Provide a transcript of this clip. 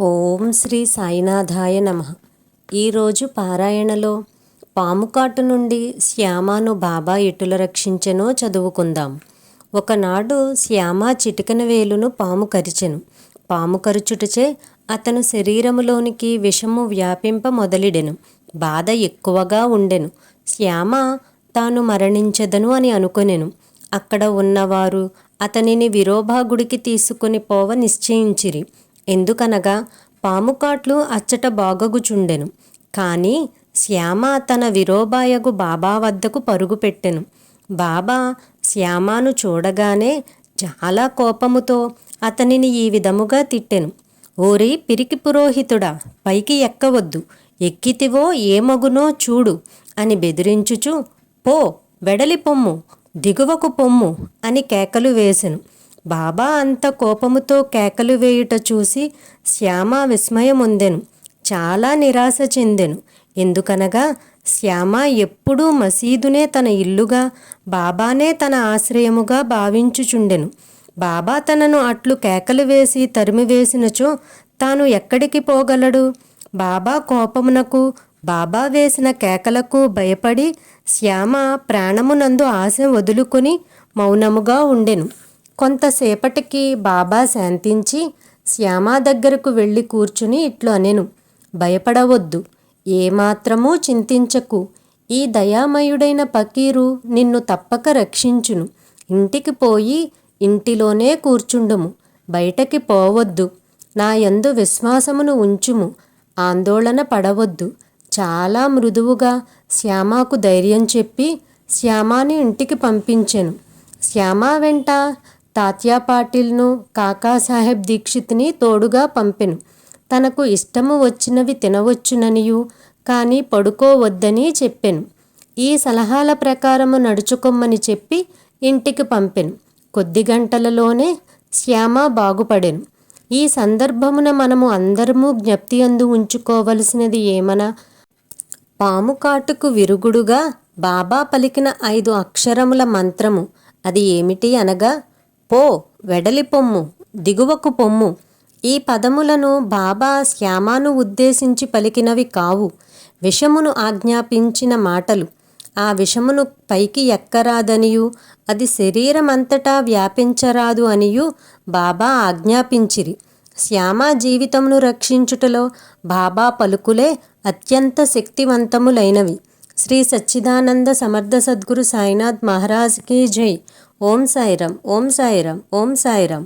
ఓం శ్రీ సాయినాథాయ నమ. ఈరోజు పారాయణలో పాముకాటు నుండి శ్యామను బాబా ఎటుల రక్షించెనో చదువుకుందాం. ఒకనాడు శ్యామ చిటికన వేలును పాము కరిచెను. పాము కరుచుటచే అతను శరీరములోనికి విషము వ్యాపింప మొదలిడెను. బాధ ఎక్కువగా ఉండెను. శ్యామ తాను మరణించదను అని అనుకొనెను. అక్కడ ఉన్నవారు అతనిని విరోభా గుడికి తీసుకుని పోవ నిశ్చయించిరి. ఎందుకనగా పాముకాట్లు అచ్చట బాగగుచుండెను. కానీ శ్యామ తన విరోబాయగు బాబా వద్దకు పరుగుపెట్టెను. బాబా శ్యామాను చూడగానే చాలా కోపముతో అతనిని ఈ విధముగా తిట్టెను. ఓరి పిరికి పురోహితుడా పైకి ఎక్కవద్దు. ఎక్కితివో ఏమగునో చూడు అని బెదిరించుచు పో వెడలి పొమ్ము దిగువకు పొమ్ము అని కేకలు వేసెను. బాబా అంత కోపముతో కేకలు వేయుట చూసి శ్యామ విస్మయముందెను. చాలా నిరాశ చెందెను. ఎందుకనగా శ్యామ ఎప్పుడూ మసీదునే తన ఇల్లుగా బాబానే తన ఆశ్రయముగా భావించుచుండెను. బాబా తనను అట్లు కేకలు వేసి తరిమివేసినచో తాను ఎక్కడికి పోగలడు? బాబా కోపమునకు బాబా వేసిన కేకలకు భయపడి శ్యామ ప్రాణమునందు ఆశ వదులుకొని మౌనముగా ఉండెను. కొంతసేపటికి బాబా శాంతించి శ్యామ దగ్గరకు వెళ్ళి కూర్చుని ఇట్లు అనెను. భయపడవద్దు ఏమాత్రమూ చింతించకు. ఈ దయామయుడైన పకీరు నిన్ను తప్పక రక్షించును. ఇంటికి పోయి ఇంటిలోనే కూర్చుండుము. బయటకి పోవద్దు. నా యందు విశ్వాసమును ఉంచుము. ఆందోళన పడవద్దు. చాలా మృదువుగా శ్యామాకు ధైర్యం చెప్పి శ్యామాని ఇంటికి పంపించెను. శ్యామ వెంట తాత్యా పాటిల్ను కాకాసాహెబ్ దీక్షిత్ని తోడుగా పంపెను. తనకు ఇష్టము వచ్చినవి తినవచ్చుననియు కానీ పడుకోవద్దని చెప్పెను. ఈ సలహాల ప్రకారము నడుచుకొమ్మని చెప్పి ఇంటికి పంపెను. కొద్ది గంటలలోనే శ్యామ బాగుపడెను. ఈ సందర్భమున మనము అందరము జ్ఞప్తి అందు ఉంచుకోవలసినది ఏమనా? పాము కాటుకు విరుగుడుగా బాబా పలికిన ఐదు అక్షరముల మంత్రము అది ఏమిటి అనగా పో వెడలి పొమ్ము దిగువకు పొమ్ము. ఈ పదములను బాబా శ్యామాను ఉద్దేశించి పలికినవి కావు. విషమును ఆజ్ఞాపించిన మాటలు. ఆ విషమును పైకి ఎక్కరాదనియు అది శరీరమంతటా వ్యాపించరాదు అనియు బాబా ఆజ్ఞాపించిరి. శ్యామ జీవితమును రక్షించుటలో బాబా పలుకులే అత్యంత శక్తివంతములైనవి. శ్రీ సచ్చిదానంద సమర్థ సద్గురు సాయినాథ్ మహారాజ్ కీ జై. ఓం సాయిరం ఓం సాయిరం ఓం సాయిరం